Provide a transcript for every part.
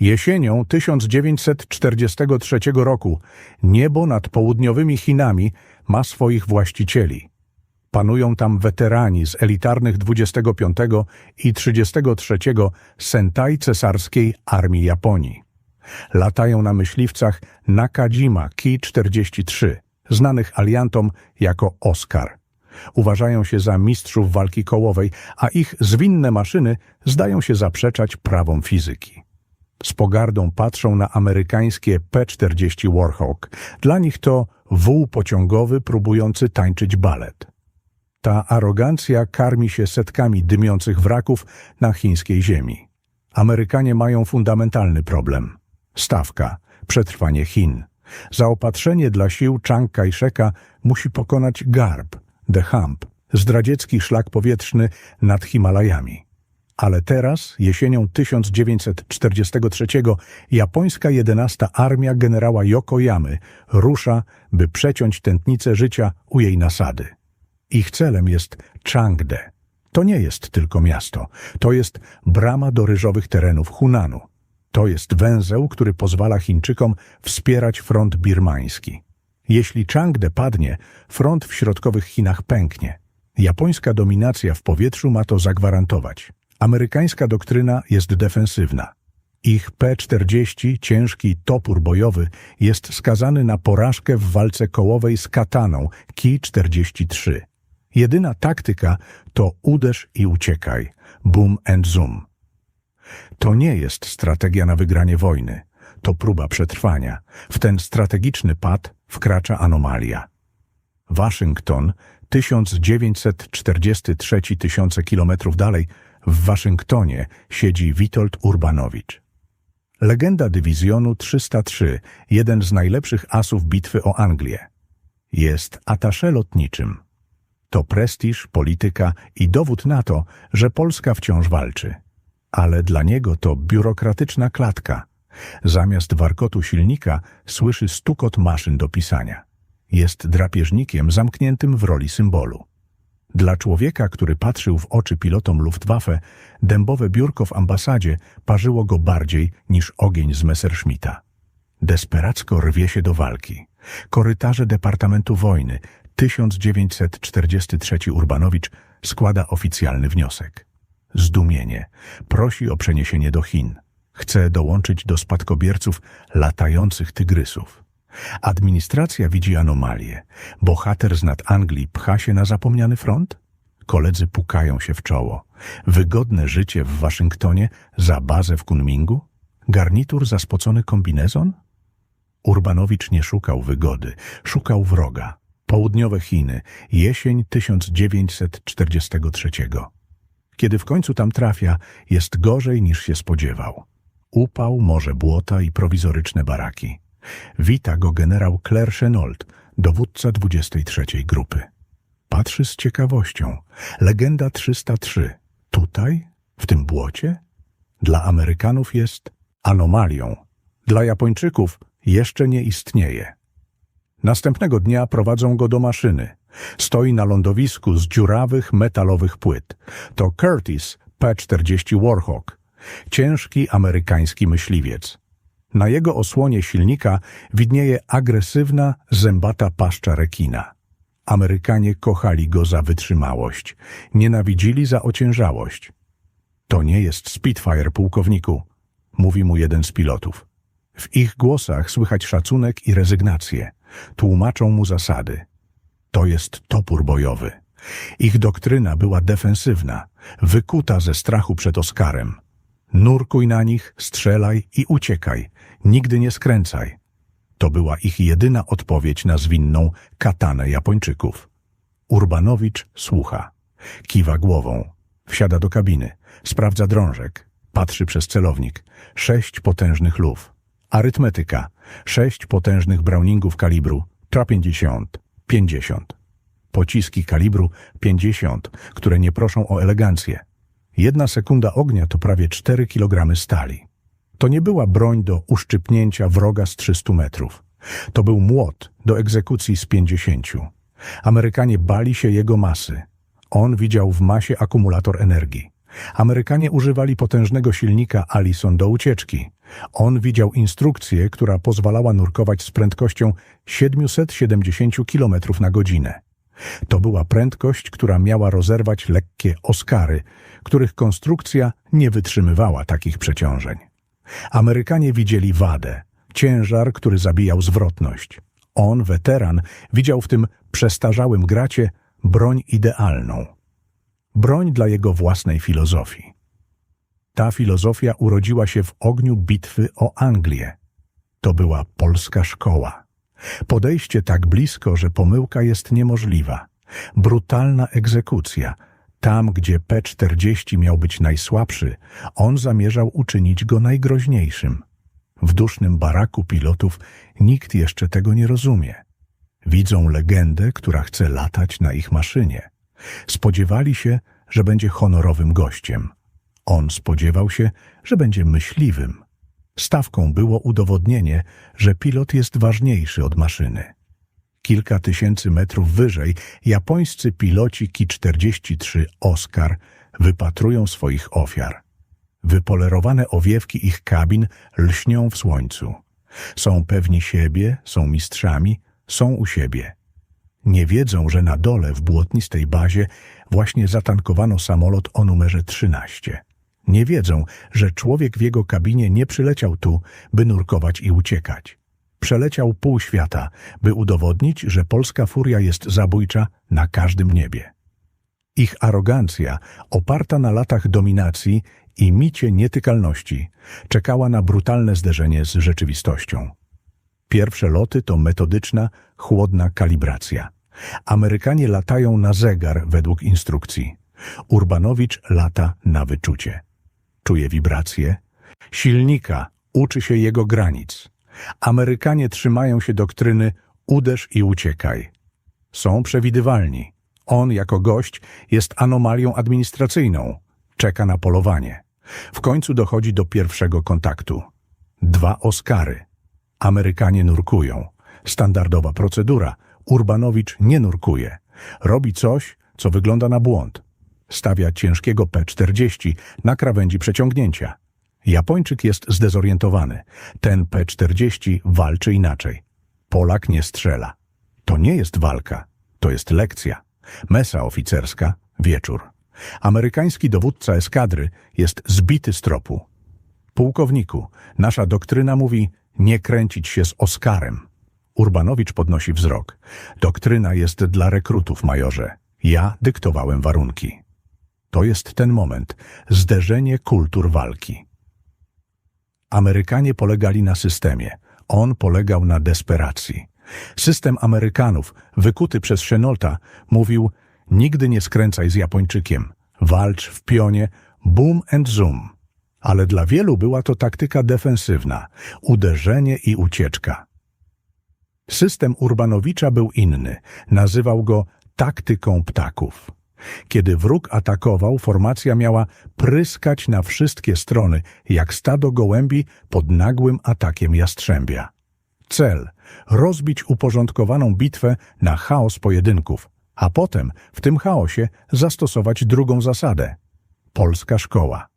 Jesienią 1943 roku niebo nad południowymi Chinami ma swoich właścicieli. Panują tam weterani z elitarnych 25 i 33 Sentai Cesarskiej Armii Japonii. Latają na myśliwcach Nakajima Ki-43, znanych aliantom jako Oscar. Uważają się za mistrzów walki kołowej, a ich zwinne maszyny zdają się zaprzeczać prawom fizyki. Z pogardą patrzą na amerykańskie P-40 Warhawk. Dla nich to wół pociągowy próbujący tańczyć balet. Ta arogancja karmi się setkami dymiących wraków na chińskiej ziemi. Amerykanie mają fundamentalny problem. Stawka, przetrwanie Chin. Zaopatrzenie dla sił Chiang Kai-sheka musi pokonać Garb, The Hump, zdradziecki szlak powietrzny nad Himalajami. Ale teraz, jesienią 1943, japońska 11 Armia generała Yokoyamy rusza, by przeciąć tętnicę życia u jej nasady. Ich celem jest Changde. To nie jest tylko miasto, to jest brama do ryżowych terenów Hunanu. To jest węzeł, który pozwala Chińczykom wspierać front birmański. Jeśli Changde padnie, front w środkowych Chinach pęknie. Japońska dominacja w powietrzu ma to zagwarantować. Amerykańska doktryna jest defensywna. Ich P-40, ciężki topór bojowy, jest skazany na porażkę w walce kołowej z kataną Ki-43. Jedyna taktyka to uderz i uciekaj, boom and zoom. To nie jest strategia na wygranie wojny, to próba przetrwania. W ten strategiczny pad wkracza anomalia. Waszyngton, 1943 tysiące kilometrów dalej, w Waszyngtonie siedzi Witold Urbanowicz. Legenda dywizjonu 303, jeden z najlepszych asów bitwy o Anglię. Jest atasze lotniczym. To prestiż, polityka i dowód na to, że Polska wciąż walczy. Ale dla niego to biurokratyczna klatka. Zamiast warkotu silnika słyszy stukot maszyn do pisania. Jest drapieżnikiem zamkniętym w roli symbolu. Dla człowieka, który patrzył w oczy pilotom Luftwaffe, dębowe biurko w ambasadzie parzyło go bardziej niż ogień z Messerschmitta. Desperacko rwie się do walki. Korytarze Departamentu Wojny 1943 Urbanowicz składa oficjalny wniosek. Zdumienie. Prosi o przeniesienie do Chin. Chce dołączyć do spadkobierców latających tygrysów. Administracja widzi anomalię. Bohater z nad Anglii pcha się na zapomniany front? Koledzy pukają się w czoło. Wygodne życie w Waszyngtonie za bazę w Kunmingu? Garnitur za spocony kombinezon? Urbanowicz nie szukał wygody, szukał wroga. Południowe Chiny, jesień 1943. Kiedy w końcu tam trafia, jest gorzej niż się spodziewał. Upał, morze błota i prowizoryczne baraki. Wita go generał Claire Chenault, dowódca 23 grupy. Patrzy z ciekawością. Legenda 303. Tutaj? W tym błocie? Dla Amerykanów jest anomalią. Dla Japończyków jeszcze nie istnieje. Następnego dnia prowadzą go do maszyny. Stoi na lądowisku z dziurawych metalowych płyt. To Curtis P-40 Warhawk, ciężki amerykański myśliwiec. Na jego osłonie silnika widnieje agresywna, zębata paszcza rekina. Amerykanie kochali go za wytrzymałość, nienawidzili za ociężałość. To nie jest Spitfire, pułkowniku, mówi mu jeden z pilotów. W ich głosach słychać szacunek i rezygnację. Tłumaczą mu zasady. To jest topór bojowy. Ich doktryna była defensywna, wykuta ze strachu przed Oskarem. Nurkuj na nich, strzelaj i uciekaj. Nigdy nie skręcaj. To była ich jedyna odpowiedź na zwinną katanę Japończyków. Urbanowicz słucha. Kiwa głową. Wsiada do kabiny. Sprawdza drążek. Patrzy przez celownik. Sześć potężnych luf. Arytmetyka. Sześć potężnych browningów kalibru Tra-50, 50. Pociski kalibru 50, które nie proszą o elegancję. Jedna sekunda ognia to prawie 4 kg stali. To nie była broń do uszczypnięcia wroga z 300 metrów. To był młot do egzekucji z 50. Amerykanie bali się jego masy. On widział w masie akumulator energii. Amerykanie używali potężnego silnika Allison do ucieczki. On widział instrukcję, która pozwalała nurkować z prędkością 770 km na godzinę. To była prędkość, która miała rozerwać lekkie Oskary, których konstrukcja nie wytrzymywała takich przeciążeń. Amerykanie widzieli wadę, ciężar, który zabijał zwrotność. On, weteran, widział w tym przestarzałym gracie broń idealną. Broń dla jego własnej filozofii. Ta filozofia urodziła się w ogniu bitwy o Anglię. To była polska szkoła. Podejście tak blisko, że pomyłka jest niemożliwa. Brutalna egzekucja. Tam, gdzie P-40 miał być najsłabszy, on zamierzał uczynić go najgroźniejszym. W dusznym baraku pilotów nikt jeszcze tego nie rozumie. Widzą legendę, która chce latać na ich maszynie. Spodziewali się, że będzie honorowym gościem. On spodziewał się, że będzie myśliwym. Stawką było udowodnienie, że pilot jest ważniejszy od maszyny. Kilka tysięcy metrów wyżej japońscy piloci Ki-43 Oscar wypatrują swoich ofiar. Wypolerowane owiewki ich kabin lśnią w słońcu. Są pewni siebie, są mistrzami, są u siebie. Nie wiedzą, że na dole w błotnistej bazie właśnie zatankowano samolot o numerze 13. Nie wiedzą, że człowiek w jego kabinie nie przyleciał tu, by nurkować i uciekać. Przeleciał pół świata, by udowodnić, że polska furia jest zabójcza na każdym niebie. Ich arogancja, oparta na latach dominacji i micie nietykalności, czekała na brutalne zderzenie z rzeczywistością. Pierwsze loty to metodyczna, chłodna kalibracja. Amerykanie latają na zegar według instrukcji. Urbanowicz lata na wyczucie. Czuje wibracje. Silnika uczy się jego granic. Amerykanie trzymają się doktryny uderz i uciekaj. Są przewidywalni. On jako gość jest anomalią administracyjną. Czeka na polowanie. W końcu dochodzi do pierwszego kontaktu. Dwa Oscary. Amerykanie nurkują. Standardowa procedura. Urbanowicz nie nurkuje. Robi coś, co wygląda na błąd. Stawia ciężkiego P-40 na krawędzi przeciągnięcia. Japończyk jest zdezorientowany. Ten P-40 walczy inaczej. Polak nie strzela. To nie jest walka. To jest lekcja. Mesa oficerska, wieczór. Amerykański dowódca eskadry jest zbity z tropu. Pułkowniku, nasza doktryna mówi nie kręcić się z Oskarem. Urbanowicz podnosi wzrok. Doktryna jest dla rekrutów, majorze. Ja dyktowałem warunki. To jest ten moment, zderzenie kultur walki. Amerykanie polegali na systemie, on polegał na desperacji. System Amerykanów, wykuty przez Chenolta, mówił nigdy nie skręcaj z Japończykiem, walcz w pionie, boom and zoom. Ale dla wielu była to taktyka defensywna, uderzenie i ucieczka. System Urbanowicza był inny, nazywał go taktyką ptaków. Kiedy wróg atakował, formacja miała pryskać na wszystkie strony, jak stado gołębi pod nagłym atakiem jastrzębia. Cel rozbić uporządkowaną bitwę na chaos pojedynków, a potem w tym chaosie zastosować drugą zasadę polska szkoła.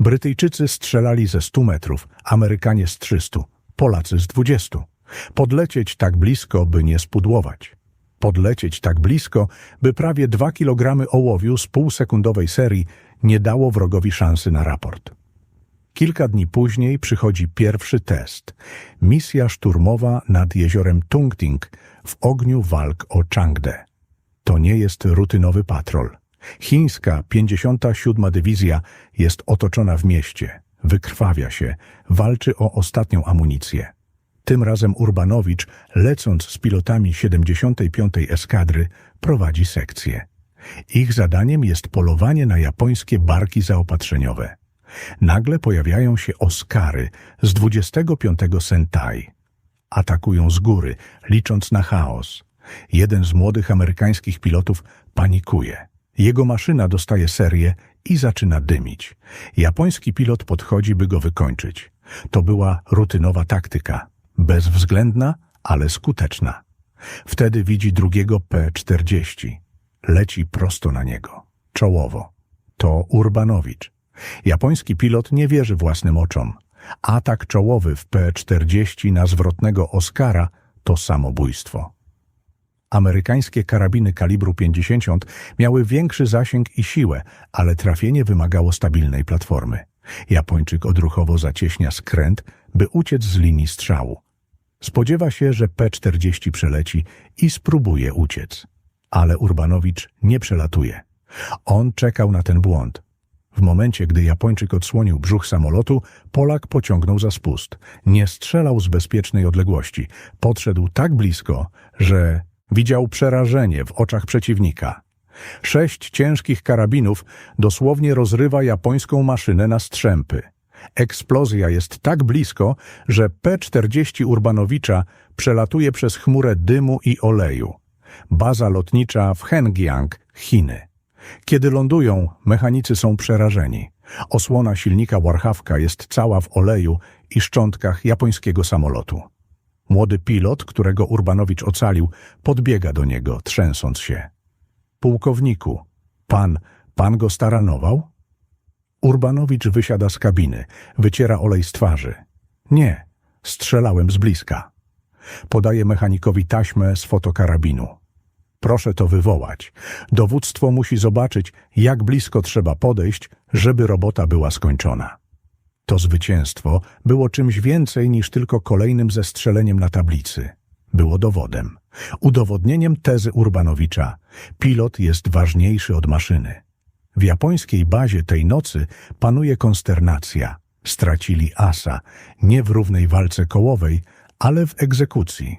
Brytyjczycy strzelali ze 100 metrów, Amerykanie z 300, Polacy z 20. Podlecieć tak blisko, by nie spudłować podlecieć tak blisko, by prawie dwa kilogramy ołowiu z półsekundowej serii nie dało wrogowi szansy na raport. Kilka dni później przychodzi pierwszy test. Misja szturmowa nad jeziorem Tungting w ogniu walk o Changde. To nie jest rutynowy patrol. Chińska 57. Dywizja jest otoczona w mieście, wykrwawia się, walczy o ostatnią amunicję. Tym razem Urbanowicz, lecąc z pilotami 75. eskadry, prowadzi sekcję. Ich zadaniem jest polowanie na japońskie barki zaopatrzeniowe. Nagle pojawiają się Oskary z 25. Sentai. Atakują z góry, licząc na chaos. Jeden z młodych amerykańskich pilotów panikuje. Jego maszyna dostaje serię i zaczyna dymić. Japoński pilot podchodzi, by go wykończyć. To była rutynowa taktyka. Bezwzględna, ale skuteczna. Wtedy widzi drugiego P-40. Leci prosto na niego. Czołowo. To Urbanowicz. Japoński pilot nie wierzy własnym oczom. Atak czołowy w P-40 na zwrotnego Oscara to samobójstwo. Amerykańskie karabiny kalibru 50 miały większy zasięg i siłę, ale trafienie wymagało stabilnej platformy. Japończyk odruchowo zacieśnia skręt, by uciec z linii strzału. Spodziewa się, że P-40 przeleci i spróbuje uciec. Ale Urbanowicz nie przelatuje. On czekał na ten błąd. W momencie, gdy Japończyk odsłonił brzuch samolotu, Polak pociągnął za spust. Nie strzelał z bezpiecznej odległości. Podszedł tak blisko, że widział przerażenie w oczach przeciwnika. Sześć ciężkich karabinów dosłownie rozrywa japońską maszynę na strzępy. Eksplozja jest tak blisko, że P-40 Urbanowicza przelatuje przez chmurę dymu i oleju. Baza lotnicza w Hengyang, Chiny. Kiedy lądują, mechanicy są przerażeni. Osłona silnika Warhawka jest cała w oleju i szczątkach japońskiego samolotu. Młody pilot, którego Urbanowicz ocalił, podbiega do niego, trzęsąc się. Pułkowniku, pan, pan go staranował? Urbanowicz wysiada z kabiny, wyciera olej z twarzy. Nie, strzelałem z bliska. Podaje mechanikowi taśmę z fotokarabinu. Proszę to wywołać. Dowództwo musi zobaczyć, jak blisko trzeba podejść, żeby robota była skończona. To zwycięstwo było czymś więcej niż tylko kolejnym zestrzeleniem na tablicy. Było dowodem. Udowodnieniem tezy Urbanowicza. Pilot jest ważniejszy od maszyny. W japońskiej bazie tej nocy panuje konsternacja. Stracili asa, nie w równej walce kołowej, ale w egzekucji.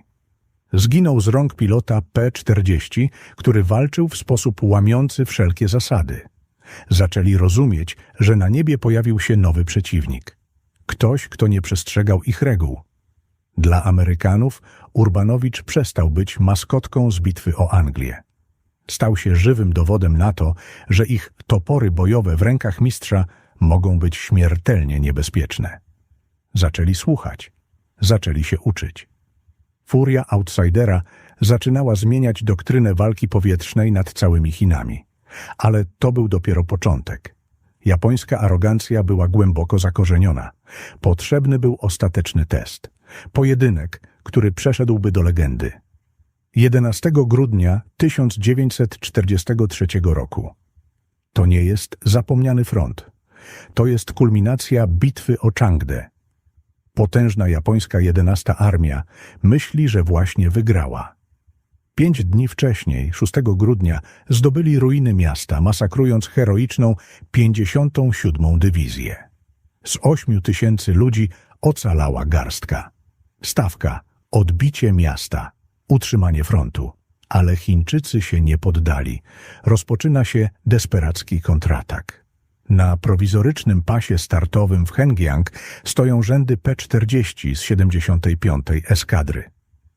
Zginął z rąk pilota P-40, który walczył w sposób łamiący wszelkie zasady. Zaczęli rozumieć, że na niebie pojawił się nowy przeciwnik. Ktoś, kto nie przestrzegał ich reguł. Dla Amerykanów Urbanowicz przestał być maskotką z bitwy o Anglię. Stał się żywym dowodem na to, że ich topory bojowe w rękach mistrza mogą być śmiertelnie niebezpieczne. Zaczęli słuchać, zaczęli się uczyć. Furia outsidera zaczynała zmieniać doktrynę walki powietrznej nad całymi Chinami. Ale to był dopiero początek. Japońska arogancja była głęboko zakorzeniona. Potrzebny był ostateczny test. Pojedynek, który przeszedłby do legendy. 11 grudnia 1943 roku. To nie jest zapomniany front. To jest kulminacja bitwy o Changde. Potężna japońska 11 armia myśli, że właśnie wygrała. Pięć dni wcześniej, 6 grudnia, zdobyli ruiny miasta, masakrując heroiczną 57. dywizję. Z 8 tysięcy ludzi ocalała garstka. Stawka – odbicie miasta, utrzymanie frontu. Ale Chińczycy się nie poddali. Rozpoczyna się desperacki kontratak. Na prowizorycznym pasie startowym w Hengyang stoją rzędy P-40 z 75. eskadry.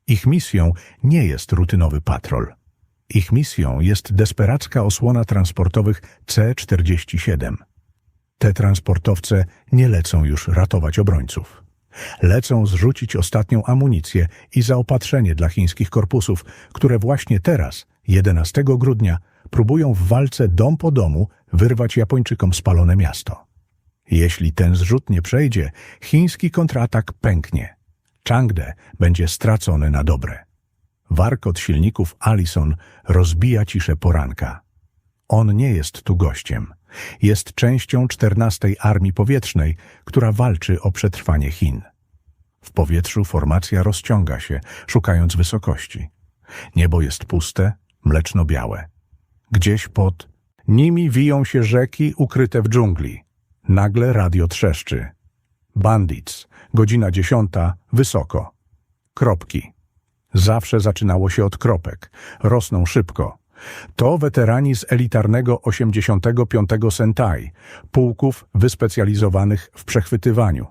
Ich misją nie jest rutynowy patrol. Ich misją jest desperacka osłona transportowych C-47. Te transportowce nie lecą już ratować obrońców. Lecą zrzucić ostatnią amunicję i zaopatrzenie dla chińskich korpusów, które właśnie teraz, 11 grudnia, próbują w walce dom po domu wyrwać Japończykom spalone miasto. Jeśli ten zrzut nie przejdzie, chiński kontratak pęknie. Changde będzie stracony na dobre. Warkot silników Allison rozbija ciszę poranka. On nie jest tu gościem. Jest częścią 14 Armii Powietrznej, która walczy o przetrwanie Chin. W powietrzu formacja rozciąga się, szukając wysokości. Niebo jest puste, mleczno-białe. Gdzieś pod nimi wiją się rzeki ukryte w dżungli. Nagle radio trzeszczy. Bandits. Godzina dziesiąta. Wysoko. Kropki. Zawsze zaczynało się od kropek. Rosną szybko. To weterani z elitarnego 85. Sentai, pułków wyspecjalizowanych w przechwytywaniu.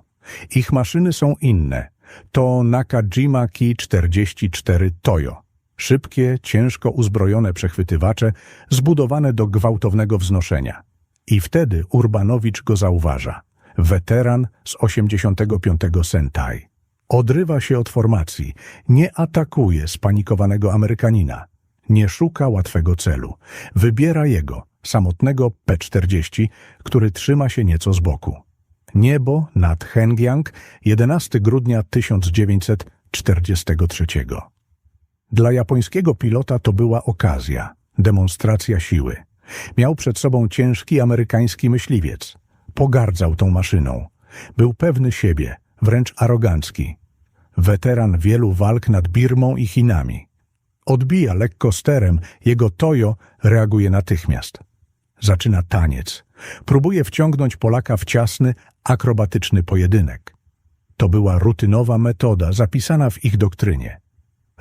Ich maszyny są inne. To Nakajima Ki-44 Toyo. Szybkie, ciężko uzbrojone przechwytywacze zbudowane do gwałtownego wznoszenia. I wtedy Urbanowicz go zauważa. Weteran z 85. Sentai. Odrywa się od formacji, nie atakuje spanikowanego Amerykanina. Nie szuka łatwego celu. Wybiera jego, samotnego P-40, który trzyma się nieco z boku. Niebo nad Hengyang, 11 grudnia 1943. Dla japońskiego pilota to była okazja, demonstracja siły. Miał przed sobą ciężki amerykański myśliwiec. Pogardzał tą maszyną. Był pewny siebie, wręcz arogancki. Weteran wielu walk nad Birmą i Chinami. Odbija lekko sterem, jego Toyo reaguje natychmiast. Zaczyna taniec. Próbuje wciągnąć Polaka w ciasny, akrobatyczny pojedynek. To była rutynowa metoda zapisana w ich doktrynie.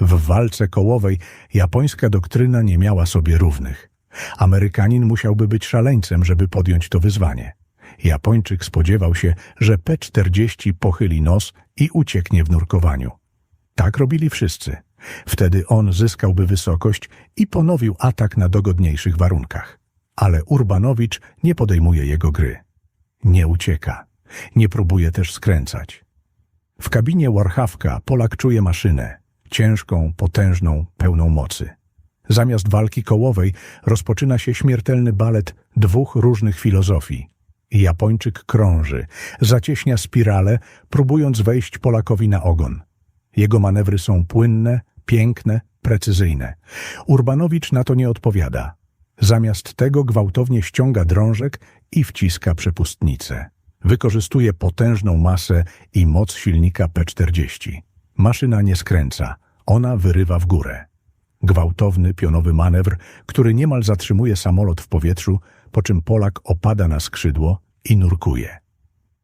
W walce kołowej japońska doktryna nie miała sobie równych. Amerykanin musiałby być szaleńcem, żeby podjąć to wyzwanie. Japończyk spodziewał się, że P-40 pochyli nos i ucieknie w nurkowaniu. Tak robili wszyscy. Wtedy on zyskałby wysokość i ponowił atak na dogodniejszych warunkach. Ale Urbanowicz nie podejmuje jego gry. Nie ucieka. Nie próbuje też skręcać. W kabinie Warhawka Polak czuje maszynę. Ciężką, potężną, pełną mocy. Zamiast walki kołowej rozpoczyna się śmiertelny balet dwóch różnych filozofii. Japończyk krąży, zacieśnia spirale, próbując wejść Polakowi na ogon. Jego manewry są płynne, piękne, precyzyjne. Urbanowicz na to nie odpowiada. Zamiast tego gwałtownie ściąga drążek i wciska przepustnicę. Wykorzystuje potężną masę i moc silnika P-40. Maszyna nie skręca, ona wyrywa w górę. Gwałtowny, pionowy manewr, który niemal zatrzymuje samolot w powietrzu, po czym Polak opada na skrzydło i nurkuje.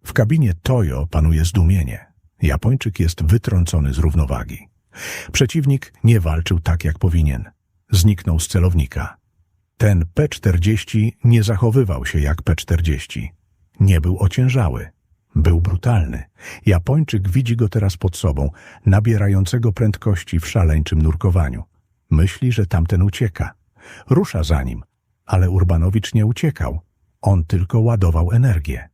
W kabinie Toyo panuje zdumienie. Japończyk jest wytrącony z równowagi. Przeciwnik nie walczył tak, jak powinien. Zniknął z celownika. Ten P-40 nie zachowywał się jak P-40. Nie był ociężały. Był brutalny. Japończyk widzi go teraz pod sobą, nabierającego prędkości w szaleńczym nurkowaniu. Myśli, że tamten ucieka. Rusza za nim, ale Urbanowicz nie uciekał. On tylko ładował energię.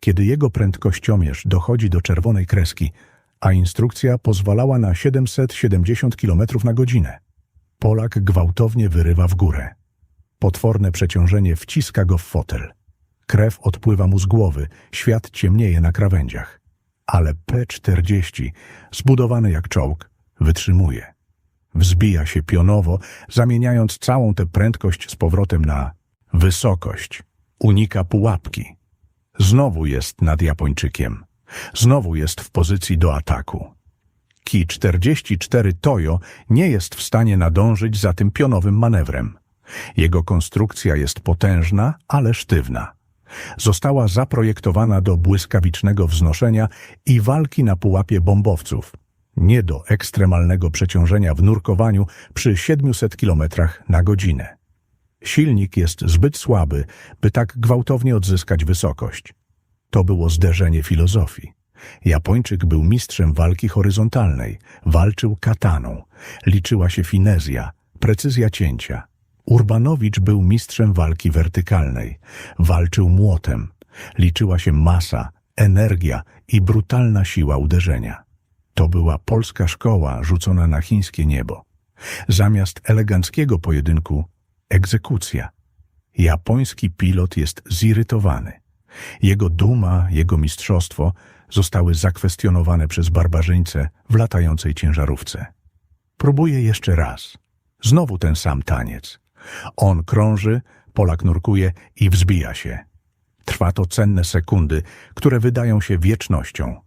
Kiedy jego prędkościomierz dochodzi do czerwonej kreski, a instrukcja pozwalała na 770 km na godzinę, Polak gwałtownie wyrywa w górę. Potworne przeciążenie wciska go w fotel. Krew odpływa mu z głowy, świat ciemnieje na krawędziach. Ale P-40, zbudowany jak czołg, wytrzymuje. Wzbija się pionowo, zamieniając całą tę prędkość z powrotem na wysokość. Unika pułapki. Znowu jest nad Japończykiem. Znowu jest w pozycji do ataku. Ki-44 Toyo nie jest w stanie nadążyć za tym pionowym manewrem. Jego konstrukcja jest potężna, ale sztywna. Została zaprojektowana do błyskawicznego wznoszenia i walki na pułapie bombowców, nie do ekstremalnego przeciążenia w nurkowaniu przy 700 km na godzinę. Silnik jest zbyt słaby, by tak gwałtownie odzyskać wysokość. To było zderzenie filozofii. Japończyk był mistrzem walki horyzontalnej, walczył kataną, liczyła się finezja, precyzja cięcia. Urbanowicz był mistrzem walki wertykalnej, walczył młotem, liczyła się masa, energia i brutalna siła uderzenia. To była polska szkoła rzucona na chińskie niebo. Zamiast eleganckiego pojedynku, egzekucja. Japoński pilot jest zirytowany. Jego duma, jego mistrzostwo zostały zakwestionowane przez barbarzyńcę w latającej ciężarówce. Próbuje jeszcze raz. Znowu ten sam taniec. On krąży, Polak nurkuje i wzbija się. Trwa to cenne sekundy, które wydają się wiecznością.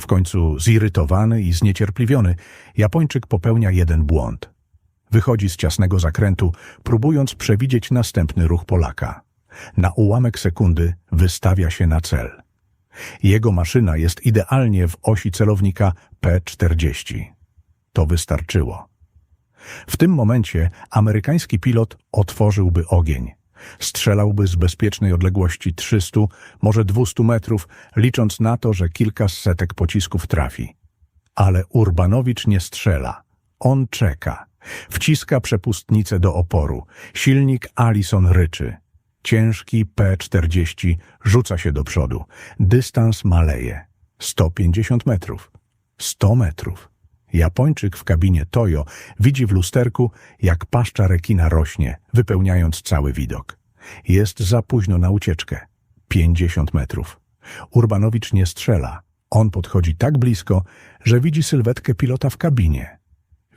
W końcu zirytowany i zniecierpliwiony, Japończyk popełnia jeden błąd. Wychodzi z ciasnego zakrętu, próbując przewidzieć następny ruch Polaka. Na ułamek sekundy wystawia się na cel. Jego maszyna jest idealnie w osi celownika P-40. To wystarczyło. W tym momencie amerykański pilot otworzyłby ogień. Strzelałby z bezpiecznej odległości 300, może 200 metrów, licząc na to, że kilka setek pocisków trafi. Ale Urbanowicz nie strzela. On czeka. Wciska przepustnicę do oporu. Silnik Allison ryczy. Ciężki P-40 rzuca się do przodu. Dystans maleje. 150 metrów. 100 metrów. Japończyk w kabinie Toyo widzi w lusterku, jak paszcza rekina rośnie, wypełniając cały widok. Jest za późno na ucieczkę. 50 metrów. Urbanowicz nie strzela. On podchodzi tak blisko, że widzi sylwetkę pilota w kabinie.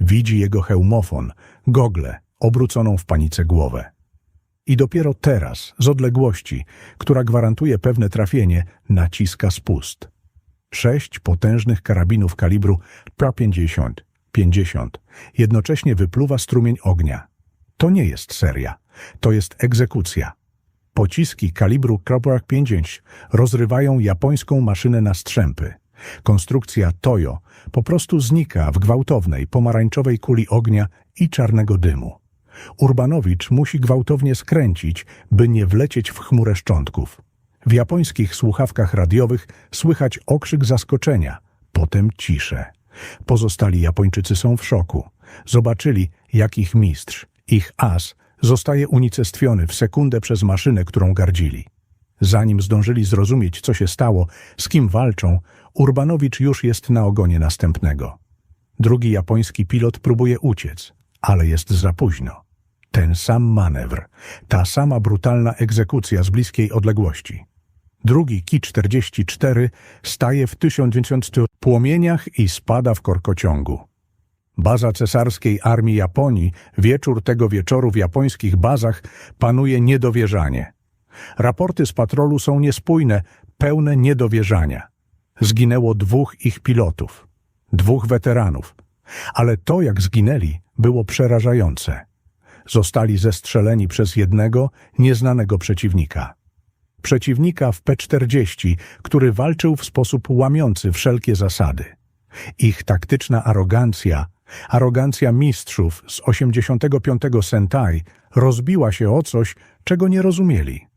Widzi jego hełmofon, gogle, obróconą w panice głowę. I dopiero teraz, z odległości, która gwarantuje pewne trafienie, naciska spust. Sześć potężnych karabinów kalibru P50, 50, jednocześnie wypluwa strumień ognia. To nie jest seria, to jest egzekucja. Pociski kalibru Cobra 5 rozrywają japońską maszynę na strzępy. Konstrukcja Toyo po prostu znika w gwałtownej, pomarańczowej kuli ognia i czarnego dymu. Urbanowicz musi gwałtownie skręcić, by nie wlecieć w chmurę szczątków. W japońskich słuchawkach radiowych słychać okrzyk zaskoczenia, potem ciszę. Pozostali Japończycy są w szoku. Zobaczyli, jak ich mistrz, ich as, zostaje unicestwiony w sekundę przez maszynę, którą gardzili. Zanim zdążyli zrozumieć, co się stało, z kim walczą, Urbanowicz już jest na ogonie następnego. Drugi japoński pilot próbuje uciec, ale jest za późno. Ten sam manewr, ta sama brutalna egzekucja z bliskiej odległości. Drugi Ki-44 staje w 1900 płomieniach i spada w korkociągu. Baza cesarskiej armii Japonii, wieczór tego wieczoru w japońskich bazach panuje niedowierzanie. Raporty z patrolu są niespójne, pełne niedowierzania. Zginęło dwóch ich pilotów, dwóch weteranów, ale to, jak zginęli, było przerażające. Zostali zestrzeleni przez jednego, nieznanego przeciwnika. Przeciwnika w P-40, który walczył w sposób łamiący wszelkie zasady. Ich taktyczna arogancja, arogancja mistrzów z 85. Sentai rozbiła się o coś, czego nie rozumieli.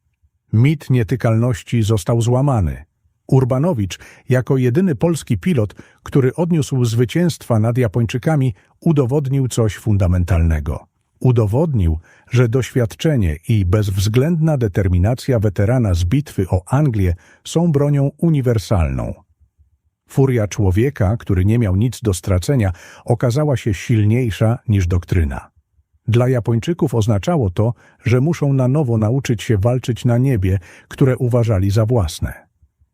Mit nietykalności został złamany. Urbanowicz, jako jedyny polski pilot, który odniósł zwycięstwa nad Japończykami, udowodnił coś fundamentalnego. Udowodnił, że doświadczenie i bezwzględna determinacja weterana z bitwy o Anglię są bronią uniwersalną. Furia człowieka, który nie miał nic do stracenia, okazała się silniejsza niż doktryna. Dla Japończyków oznaczało to, że muszą na nowo nauczyć się walczyć na niebie, które uważali za własne.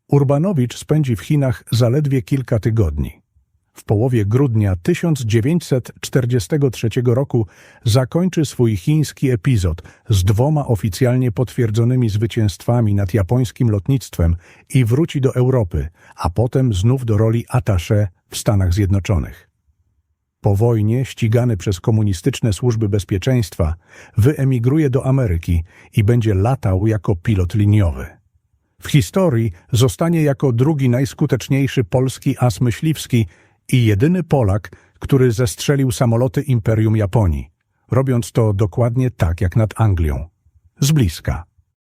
Urbanowicz spędzi w Chinach zaledwie kilka tygodni. W połowie grudnia 1943 roku zakończy swój chiński epizod z dwoma oficjalnie potwierdzonymi zwycięstwami nad japońskim lotnictwem i wróci do Europy, a potem znów do roli attaché w Stanach Zjednoczonych. Po wojnie, ścigany przez komunistyczne służby bezpieczeństwa, wyemigruje do Ameryki i będzie latał jako pilot liniowy. W historii zostanie jako drugi najskuteczniejszy polski as myśliwski i jedyny Polak, który zestrzelił samoloty Imperium Japonii, robiąc to dokładnie tak jak nad Anglią. Z bliska.